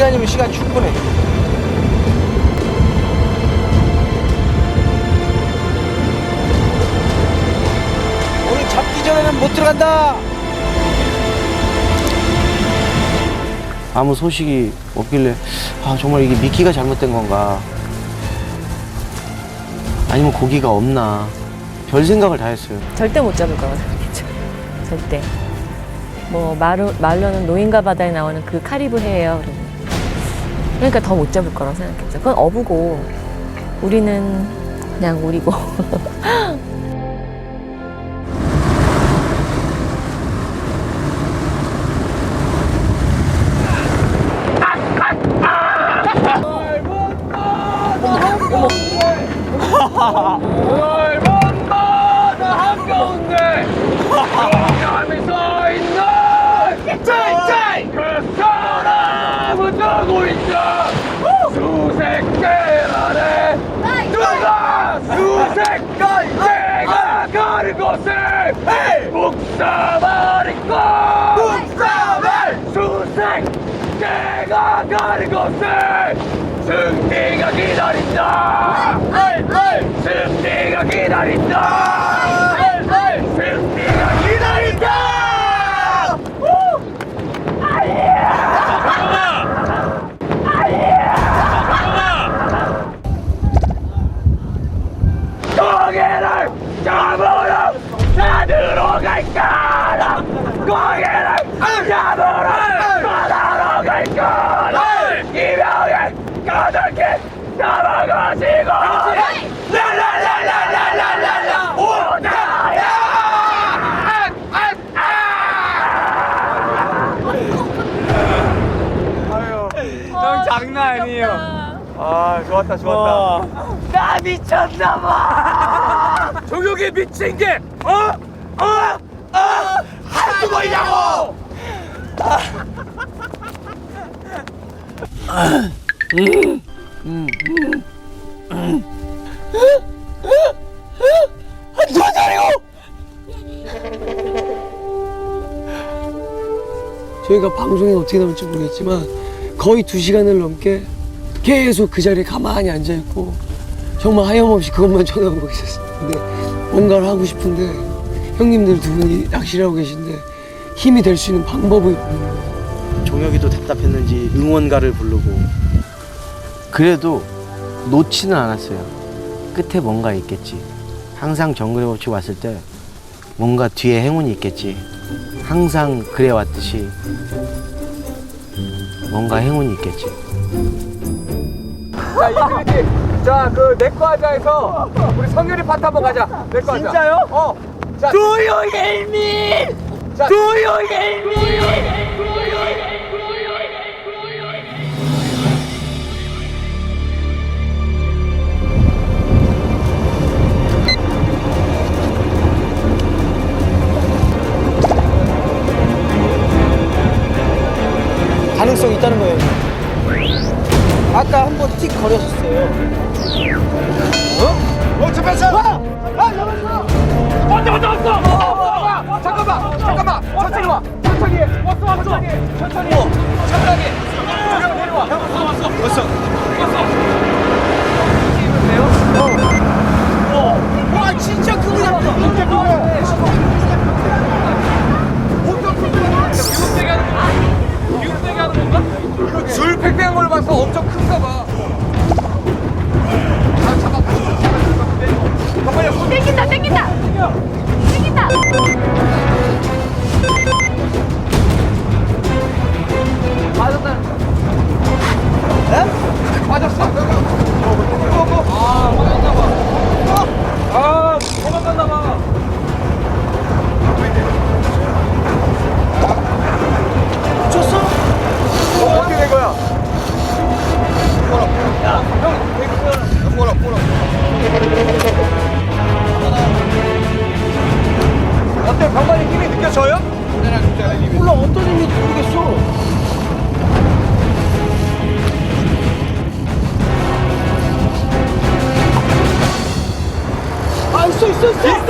시간이면 시간 충분해. 오늘 잡기 전에는 못 들어간다. 아무 소식이 없길래 아 정말 이게 미끼가 잘못된 건가 아니면 고기가 없나 별 생각을 다 했어요 절대 못 잡을 거라고 생각했죠. 절대. 뭐 마루, 말로는 노인가 바다에 나오는 그 카리브 해예요. 그러고. 그러니까 더 못 잡을 거라고 생각했죠. 그건 어부고 우리는 그냥 우리고. 넓은 바다 한가운데 영감이 서 있는 짤짤 그 사람은 누구인가 수색 계란에 누가 수색 내가 가는 곳을 묵사발이고 묵사발! 수색 내가 가는 곳을 승리가 기다린다. 승리가 기다린다 승리가 기다린다 고개를 잡으러 찾으러 갈까라 고개를 잡으러 바다로 갈까라 이병에 가득히 잡아가시고 랄랄랄랄랄랄랄라! 오다야 형 장난 아니에요. 아 좋았다 좋았다. 나 미쳤나봐! 조용히 미친 게 어? 어? 어? 한두 번이냐고 저희가 방송에 어떻게 나올지 모르겠지만 거의 두 시간을 넘게 계속 그 자리에 가만히 앉아 있고 정말 하염없이 그것만 쳐다보고 있었어요. 근데 뭔가를 하고 싶은데 형님들 두 분이 낚시를 하고 계신데 힘이 될 수 있는 거예요. 종혁이도 답답했는지 응원가를 부르고. 그래도 놓지는 않았어요. 끝에 뭔가 있겠지. 항상 정글의 법칙 왔을 때 뭔가 뒤에 행운이 있겠지. 항상 그래 왔듯이 뭔가 행운이 있겠지. 자 이그리지. 자 그 내꺼 하자에서 우리 성렬이 파트 한번 가자. 내꺼 하자. 진짜요? 어 자, Do you hear me? 자, Do you hear me? 가능성이 있다는 거예요 아까 한 번 틱 거렸었어요 어 잡혔어 와! 아 잡았어 왔다 왔다 왔어 어, 어, 어, 잠깐만 잠깐만 천천히 와 천천히 해 왔어 왔어 천천히 천천히 꼬라 꼬라 어때 병관이 힘이 느껴져요? 몰라 어떤 힘인지 모르겠어 아 있어 있어 있어